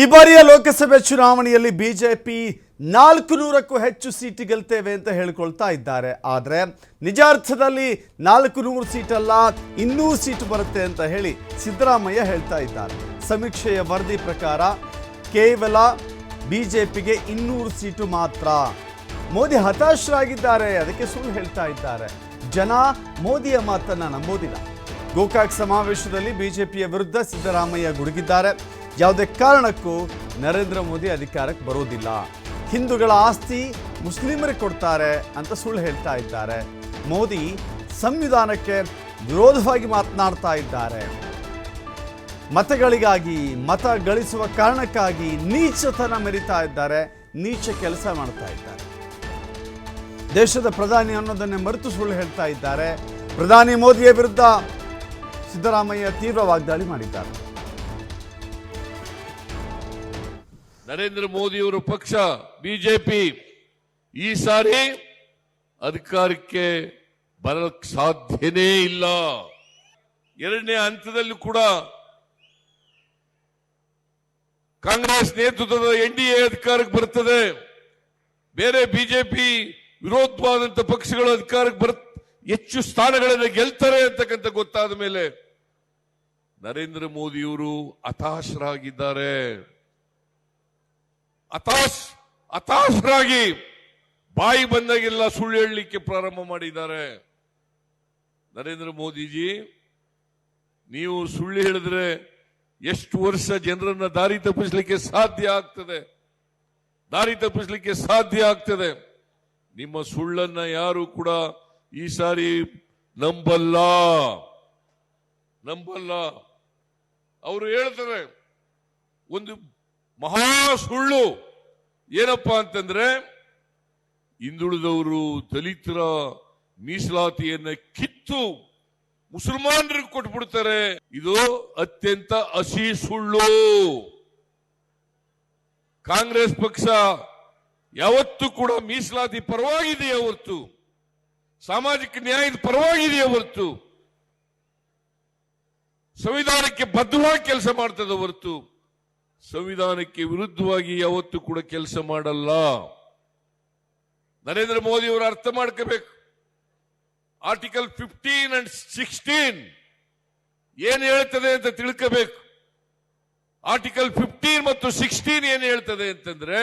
ಈ ಬಾರಿಯ ಲೋಕಸಭೆ ಚುನಾವಣೆಯಲ್ಲಿ ಬಿಜೆಪಿ ನಾಲ್ಕು ನೂರಕ್ಕೂ ಹೆಚ್ಚು ಸೀಟ್ ಗೆಲ್ತೇವೆ ಅಂತ ಹೇಳ್ಕೊಳ್ತಾ ಇದ್ದಾರೆ. ಆದರೆ ನಿಜಾರ್ಥದಲ್ಲಿ ನಾಲ್ಕು ನೂರು ಸೀಟಲ್ಲ, ಇನ್ನೂ ಸೀಟು ಬರುತ್ತೆ ಅಂತ ಹೇಳಿ ಸಿದ್ದರಾಮಯ್ಯ ಹೇಳ್ತಾ ಇದ್ದಾರೆ. ಸಮೀಕ್ಷೆಯ ವರದಿ ಪ್ರಕಾರ ಕೇವಲ ಬಿಜೆಪಿಗೆ ಇನ್ನೂರು ಸೀಟು ಮಾತ್ರ. ಮೋದಿ ಹತಾಶರಾಗಿದ್ದಾರೆ, ಅದಕ್ಕೆ ಸುಳ್ಳು ಹೇಳ್ತಾ ಇದ್ದಾರೆ. ಜನ ಮೋದಿಯ ಮಾತನ್ನ ನಂಬೋದಿಲ್ಲ. ಗೋಕಾಕ್ ಸಮಾವೇಶದಲ್ಲಿ ಬಿಜೆಪಿಯ ವಿರುದ್ಧ ಸಿದ್ದರಾಮಯ್ಯ ಗುಡುಗಿದ್ದಾರೆ. ಯಾವುದೇ ಕಾರಣಕ್ಕೂ ನರೇಂದ್ರ ಮೋದಿ ಅಧಿಕಾರಕ್ಕೆ ಬರೋದಿಲ್ಲ ಹಿಂದೂಗಳ ಆಸ್ತಿ ಮುಸ್ಲಿಮರಿಗೆ ಕೊಡ್ತಾರೆ ಅಂತ ಸುಳ್ಳು ಹೇಳ್ತಾ ಇದ್ದಾರೆ. ಮೋದಿ ಸಂವಿಧಾನಕ್ಕೆ ವಿರೋಧವಾಗಿ ಮಾತನಾಡ್ತಾ ಇದ್ದಾರೆ. ಮತಗಳಿಗಾಗಿ, ಮತ ಗಳಿಸುವ ಕಾರಣಕ್ಕಾಗಿ ನೀಚತನ ಮೆರಿತಾ ಇದ್ದಾರೆ, ನೀಚ ಕೆಲಸ ಮಾಡ್ತಾ ಇದ್ದಾರೆ. ದೇಶದ ಪ್ರಧಾನಿ ಅನ್ನೋದನ್ನೇ ಮರೆತು ಸುಳ್ಳು ಹೇಳ್ತಾ ಇದ್ದಾರೆ. ಪ್ರಧಾನಿ ಮೋದಿಯ ವಿರುದ್ಧ ಸಿದ್ದರಾಮಯ್ಯ ತೀವ್ರ ವಾಗ್ದಾಳಿ ಮಾಡಿದ್ದಾರೆ. ನರೇಂದ್ರ ಮೋದಿಯವರ ಪಕ್ಷ, ಬಿಜೆಪಿ, ಈ ಸಾರಿ ಅಧಿಕಾರಕ್ಕೆ ಬರಕ್ ಸಾಧ್ಯನೇ ಇಲ್ಲ. ಎರಡನೇ ಹಂತದಲ್ಲಿ ಕೂಡ ಕಾಂಗ್ರೆಸ್ ನೇತೃತ್ವದ ಎನ್ ಡಿ ಎ ಅಧಿಕಾರಕ್ಕೆ ಬರ್ತದೆ. ಬೇರೆ ಬಿಜೆಪಿ ವಿರೋಧವಾದಂತ ಪಕ್ಷಗಳು ಅಧಿಕಾರಕ್ಕೆ ಬರ್, ಹೆಚ್ಚು ಸ್ಥಾನಗಳನ್ನು ಗೆಲ್ತಾರೆ ಅಂತಕ್ಕಂಥ ಗೊತ್ತಾದ ಮೇಲೆ ನರೇಂದ್ರ ಮೋದಿಯವರು ಹತಾಶರಾಗಿದ್ದಾರೆ. ಹತಾಶ್, ಹತಾಶರಾಗಿ ಬಾಯಿ ಬಂದಾಗೆಲ್ಲ ಸುಳ್ಳು ಹೇಳಲಿಕ್ಕೆ ಪ್ರಾರಂಭ ಮಾಡಿದ್ದಾರೆ. ನರೇಂದ್ರ ಮೋದಿಜಿ, ನೀವು ಸುಳ್ಳು ಹೇಳಿದ್ರೆ ಎಷ್ಟು ವರ್ಷ ಜನರನ್ನ ದಾರಿ ತಪ್ಪಿಸಲಿಕ್ಕೆ ಸಾಧ್ಯ ಆಗ್ತದೆ? ದಾರಿ ತಪ್ಪಿಸಲಿಕ್ಕೆ ಸಾಧ್ಯ ಆಗ್ತದೆ? ನಿಮ್ಮ ಸುಳ್ಳನ್ನ ಯಾರು ಕೂಡ ಈ ಸಾರಿ ನಂಬಲ್ಲ. ನಂಬಲ್ಲ. ಅವರು ಹೇಳ್ತಾರೆ, ಒಂದು ಮಹಾ ಸುಳ್ಳು. ಏನಪ್ಪಾ ಅಂತಂದ್ರೆ, ಹಿಂದುಳಿದವರು ದಲಿತರ ಮೀಸಲಾತಿಯನ್ನ ಕಿತ್ತು ಮುಸಲ್ಮಾನರಿಗೆ ಕೊಟ್ಬಿಡ್ತಾರೆ. ಇದು ಅತ್ಯಂತ ಹಸಿ ಸುಳ್ಳು. ಕಾಂಗ್ರೆಸ್ ಪಕ್ಷ ಯಾವತ್ತೂ ಕೂಡ ಮೀಸಲಾತಿ ಪರವಾಗಿದೆಯೇ ಹೊರತು, ಸಾಮಾಜಿಕ ನ್ಯಾಯದ ಪರವಾಗಿದೆಯೇ ಹೊರತು, ಸಂವಿಧಾನಕ್ಕೆ ಬದ್ಧವಾಗಿ ಕೆಲಸ ಮಾಡ್ತದೆ ಹೊರತು. ಸಂವಿಧಾನಕ್ಕೆ ವಿರುದ್ಧವಾಗಿ ಯಾವತ್ತೂ ಕೂಡ ಕೆಲಸ ಮಾಡಲ್ಲ. ನರೇಂದ್ರ ಮೋದಿ ಅವರು ಅರ್ಥ ಮಾಡ್ಕೋಬೇಕು. ಆರ್ಟಿಕಲ್ ಫಿಫ್ಟೀನ್ ಅಂಡ್ ಸಿಕ್ಸ್ಟೀನ್ ಏನು ಹೇಳ್ತದೆ ಅಂತ ತಿಳ್ಕೋಬೇಕು. ಆರ್ಟಿಕಲ್ ಫಿಫ್ಟೀನ್ ಮತ್ತು ಸಿಕ್ಸ್ಟೀನ್ ಏನು ಹೇಳ್ತದೆ ಅಂತಂದ್ರೆ,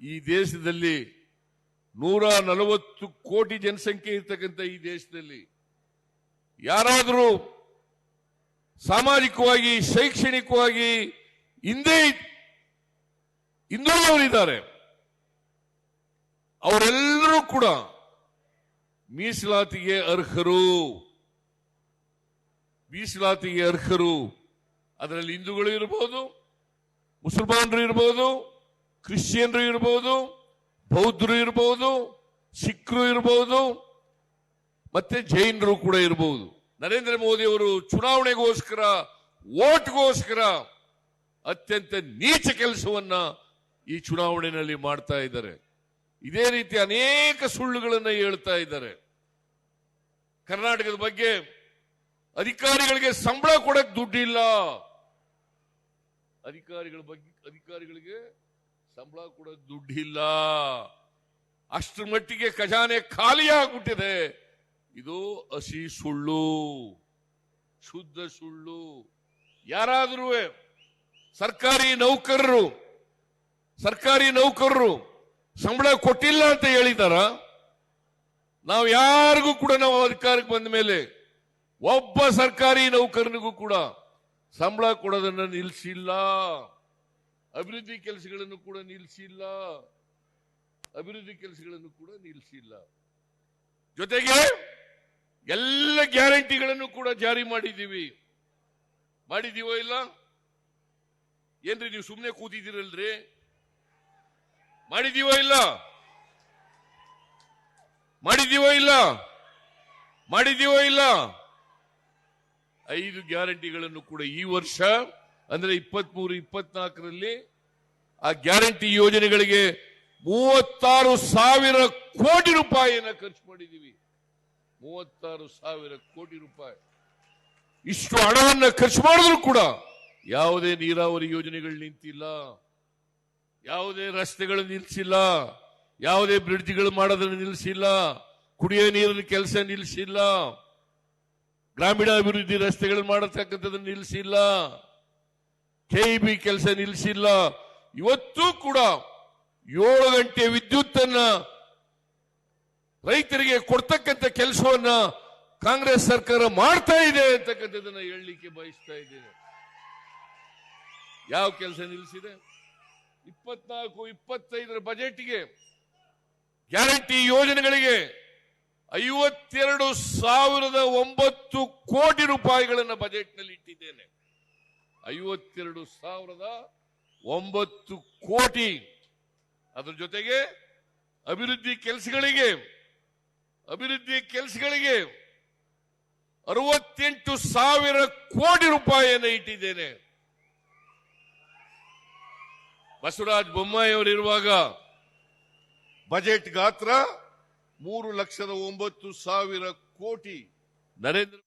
ಈ ದೇಶದಲ್ಲಿ ನೂರ ನಲವತ್ತು ಕೋಟಿ ಜನಸಂಖ್ಯೆ ಇರ್ತಕ್ಕಂಥ ಈ ದೇಶದಲ್ಲಿ ಯಾರಾದರೂ ಸಾಮಾಜಿಕವಾಗಿ, ಶೈಕ್ಷಣಿಕವಾಗಿ ಹಿಂದೆ ಹಿಂದುಳಿದವರಿದ್ದಾರೆ. ಅವರೆಲ್ಲರೂ ಕೂಡ ಮೀಸಲಾತಿಗೆ ಅರ್ಹರು. ಮೀಸಲಾತಿಗೆ ಅರ್ಹರು. ಅದರಲ್ಲಿ ಹಿಂದೂಗಳು ಇರಬಹುದು ಮುಸಲ್ಮಾನರು ಇರಬಹುದು ಕ್ರಿಶ್ಚಿಯನ್ರು ಇರಬಹುದು ಬೌದ್ಧರು ಇರಬಹುದು ಸಿಖ್ರು ಇರಬಹುದು ಮತ್ತೆ ಜೈನರು ಕೂಡ ಇರಬಹುದು ನರೇಂದ್ರ ಮೋದಿ ಅವರು ಚುನಾವಣೆಗೋಸ್ಕರ ಓಟ್ಗೋಸ್ಕರ ಅತ್ಯಂತ ನೀಚ ಕೆಲಸವನ್ನ ಈ ಚುನಾವಣೆಯಲ್ಲಿ ಮಾಡ್ತಾ ಇದ್ದಾರೆ. ಇದೇ ರೀತಿ ಅನೇಕ ಸುಳ್ಳುಗಳನ್ನ ಹೇಳ್ತಾ ಇದ್ದಾರೆ. ಕರ್ನಾಟಕದ ಬಗ್ಗೆ ಅಧಿಕಾರಿಗಳಿಗೆ ಸಂಬಳ ಕೊಡಕ್ ದುಡ್ಡಿಲ್ಲ. ಅಧಿಕಾರಿಗಳ ಬಗ್ಗೆ, ಅಧಿಕಾರಿಗಳಿಗೆ ಸಂಬಳ ಕೊಡಕ್ ದುಡ್ಡಿಲ್ಲ. ಅಷ್ಟರ ಮಟ್ಟಿಗೆ ಖಜಾನೆ ಖಾಲಿ ಆಗ್ಬಿಟ್ಟಿದೆ. ಇದು ಹಸಿ ಸುಳ್ಳು, ಶುದ್ಧ ಸುಳ್ಳು. ಯಾರಾದರೂ ಸರ್ಕಾರಿ ನೌಕರರು ಸರ್ಕಾರಿ ನೌಕರರು ಸಂಬಳ ಕೊಟ್ಟಿಲ್ಲ ಅಂತ ಹೇಳಿದಾರ. ನಾವು ಯಾರಿಗೂ ಕೂಡ ನಾವು ಅಧಿಕಾರಕ್ಕೆ ಬಂದ ಮೇಲೆ ಒಬ್ಬ ಸರ್ಕಾರಿ ನೌಕರನಿಗೂ ಕೂಡ ಸಂಬಳ ಕೊಡೋದನ್ನ ನಿಲ್ಲಿಸಿಲ್ಲ ಅಭಿವೃದ್ಧಿ ಕೆಲಸಗಳನ್ನು ಕೂಡ ನಿಲ್ಲಿಸಿಲ್ಲ ಅಭಿವೃದ್ಧಿ ಕೆಲಸಗಳನ್ನು ಕೂಡ ನಿಲ್ಲಿಸಿಲ್ಲ ಜೊತೆಗೆ ಎಲ್ಲ ಗ್ಯಾರಂಟಿಗಳನ್ನು ಕೂಡ ಜಾರಿ ಮಾಡಿದ್ದೀವಿ. ಮಾಡಿದೀವೋ ಇಲ್ಲ? ಏನ್ರಿ ನೀವು ಸುಮ್ಮನೆ ಕೂತಿದ್ದೀರಲ್ರಿ? ಮಾಡಿದೀವೋ ಇಲ್ಲ? ಮಾಡಿದೀವೋ ಇಲ್ಲ? ಮಾಡಿದೀವೋ ಇಲ್ಲ? ಐದು ಗ್ಯಾರಂಟಿಗಳನ್ನು ಕೂಡ ಈ ವರ್ಷ, ಅಂದ್ರೆ ಇಪ್ಪತ್ಮೂರು, ಇಪ್ಪತ್ನಾಲ್ಕರಲ್ಲಿ ಆ ಗ್ಯಾರಂಟಿ ಯೋಜನೆಗಳಿಗೆ ಮೂವತ್ತಾರು ಸಾವಿರ ಕೋಟಿ ರೂಪಾಯಿಯನ್ನ ಖರ್ಚು ಮಾಡಿದೀವಿ ಮೂವತ್ತಾರು ಸಾವಿರ ಕೋಟಿ ರೂಪಾಯಿ. ಇಷ್ಟು ಹಣವನ್ನ ಖರ್ಚು ಮಾಡಿದ್ರು ಕೂಡ ಯಾವುದೇ ನೀರಾವರಿ ಯೋಜನೆಗಳು ನಿಂತಿಲ್ಲ, ಯಾವುದೇ ರಸ್ತೆಗಳು ನಿಲ್ಲಿಸಿಲ್ಲ ಯಾವುದೇ ಬ್ರಿಡ್ಜ್ಗಳು ಮಾಡೋದನ್ನು ನಿಲ್ಲಿಸಿಲ್ಲ ಕುಡಿಯೋ ನೀರಿನ ಕೆಲಸ ನಿಲ್ಲಿಸಿಲ್ಲ ಗ್ರಾಮೀಣಾಭಿವೃದ್ಧಿ ರಸ್ತೆಗಳು ಮಾಡತಕ್ಕಂಥದ್ದನ್ನು ನಿಲ್ಲಿಸಿಲ್ಲ ಕೆಇಬಿ ಕೆಲಸ ನಿಲ್ಲಿಸಿಲ್ಲ ಇವತ್ತೂ ಕೂಡ ಏಳು ಗಂಟೆ ವಿದ್ಯುತ್ ಅನ್ನ ರೈತರಿಗೆ ಕೊಡ್ತಕ್ಕಂಥ ಕೆಲಸವನ್ನ ಕಾಂಗ್ರೆಸ್ ಸರ್ಕಾರ ಮಾಡ್ತಾ ಇದೆ ಅಂತಕ್ಕಂಥದ್ದನ್ನ ಹೇಳಲಿಕ್ಕೆ ಬಯಸ್ತಾ ಇದ್ದೇನೆ. ಯಾವ ಕೆಲಸ ನಿಲ್ಲಿಸಿದೆ? ಇಪ್ಪತ್ನಾಲ್ಕು, ಇಪ್ಪತ್ತೈದರ ಬಜೆಟ್ಗೆ ಗ್ಯಾರಂಟಿ ಯೋಜನೆಗಳಿಗೆ ಐವತ್ತೆರಡು ಸಾವಿರದ ಒಂಬತ್ತು ಕೋಟಿ ರೂಪಾಯಿಗಳನ್ನು ಬಜೆಟ್ನಲ್ಲಿ ಇಟ್ಟಿದ್ದೇನೆ. ಐವತ್ತೆರಡು ಸಾವಿರದ ಒಂಬತ್ತು ಕೋಟಿ. ಅದರ ಜೊತೆಗೆ ಅಭಿವೃದ್ಧಿ ಕೆಲಸಗಳಿಗೆ ಅಭಿವೃದ್ಧಿ ಕೆಲಸಗಳಿಗೆ ಅರವತ್ತೆಂಟು ಸಾವಿರ ಕೋಟಿ ರೂಪಾಯಿಯನ್ನು ಇಟ್ಟಿದ್ದೇನೆ. ಬಸವರಾಜ ಬೊಮ್ಮಾಯಿ ಅವರಿರುವಾಗ ಬಜೆಟ್ ಗಾತ್ರ ಮೂರು ಲಕ್ಷದ ಒಂಬತ್ತು ಸಾವಿರ ಕೋಟಿ. ನರೇಂದ್ರ